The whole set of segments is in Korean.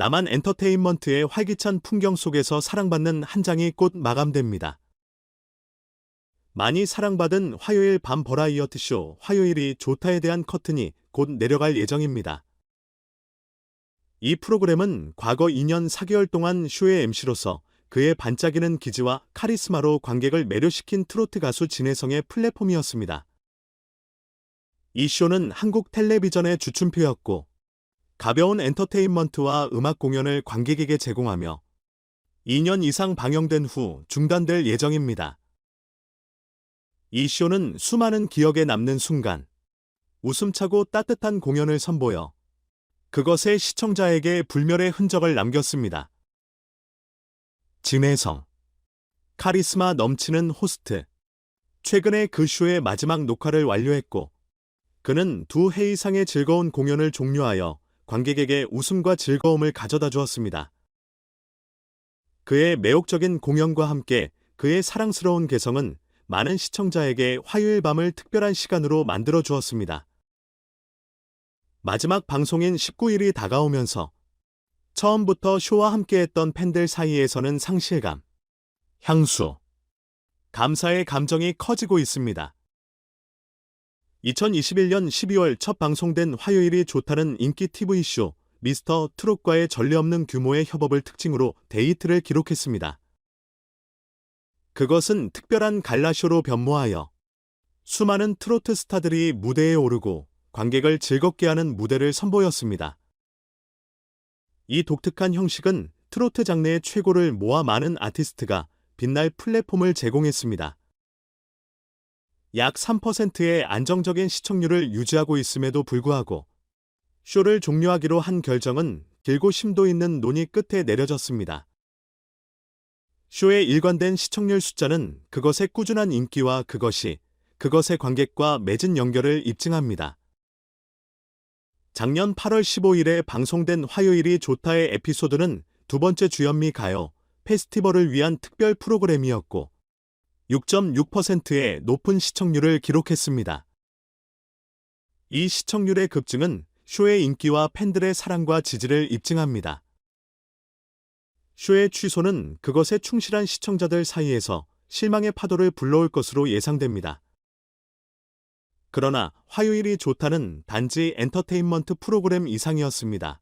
남한 엔터테인먼트의 활기찬 풍경 속에서 사랑받는 한 장이 곧 마감됩니다. 많이 사랑받은 화요일 밤 버라이어티 쇼 화요일이 좋다에 대한 커튼이 곧 내려갈 예정입니다. 이 프로그램은 과거 2년 4개월 동안 쇼의 MC로서 그의 반짝이는 기지와 카리스마로 관객을 매료시킨 트로트 가수 진혜성의 플랫폼이었습니다. 이 쇼는 한국 텔레비전의 주춤표였고 가벼운 엔터테인먼트와 음악 공연을 관객에게 제공하며 2년 이상 방영된 후 중단될 예정입니다. 이 쇼는 수많은 기억에 남는 순간, 웃음차고 따뜻한 공연을 선보여 그것의 시청자에게 불멸의 흔적을 남겼습니다. 진혜성 카리스마 넘치는 호스트 최근에 그 쇼의 마지막 녹화를 완료했고 그는 두 해 이상의 즐거운 공연을 종료하여 관객에게 웃음과 즐거움을 가져다 주었습니다. 그의 매혹적인 공연과 함께 그의 사랑스러운 개성은 많은 시청자에게 화요일 밤을 특별한 시간으로 만들어 주었습니다. 마지막 방송인 19일이 다가오면서 처음부터 쇼와 함께했던 팬들 사이에서는 상실감, 향수, 감사의 감정이 커지고 있습니다. 2021년 12월 첫 방송된 화요일이 좋다는 인기 TV쇼 미스터 트롯과의 전례 없는 규모의 협업을 특징으로 데이트를 기록했습니다. 그것은 특별한 갈라쇼로 변모하여 수많은 트로트 스타들이 무대에 오르고 관객을 즐겁게 하는 무대를 선보였습니다. 이 독특한 형식은 트로트 장르의 최고를 모아 많은 아티스트가 빛날 플랫폼을 제공했습니다. 약 3%의 안정적인 시청률을 유지하고 있음에도 불구하고 쇼를 종료하기로 한 결정은 길고 심도 있는 논의 끝에 내려졌습니다. 쇼의 일관된 시청률 숫자는 그것의 꾸준한 인기와 그것이 그것의 관객과 맺은 연결을 입증합니다. 작년 8월 15일에 방송된 화요일이 좋다의 에피소드는 두 번째 주연미 가요 페스티벌을 위한 특별 프로그램이었고 6.6%의 높은 시청률을 기록했습니다. 이 시청률의 급증은 쇼의 인기와 팬들의 사랑과 지지를 입증합니다. 쇼의 취소는 그것에 충실한 시청자들 사이에서 실망의 파도를 불러올 것으로 예상됩니다. 그러나 화요일이 좋다는 단지 엔터테인먼트 프로그램 이상이었습니다.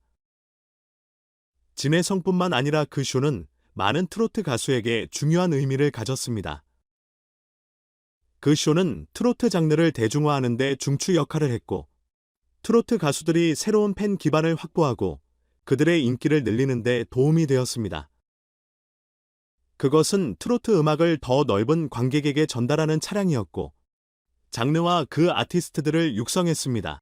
진혜성뿐만 아니라 그 쇼는 많은 트로트 가수에게 중요한 의미를 가졌습니다. 그 쇼는 트로트 장르를 대중화하는 데 중추 역할을 했고, 트로트 가수들이 새로운 팬 기반을 확보하고 그들의 인기를 늘리는 데 도움이 되었습니다. 그것은 트로트 음악을 더 넓은 관객에게 전달하는 차량이었고, 장르와 그 아티스트들을 육성했습니다.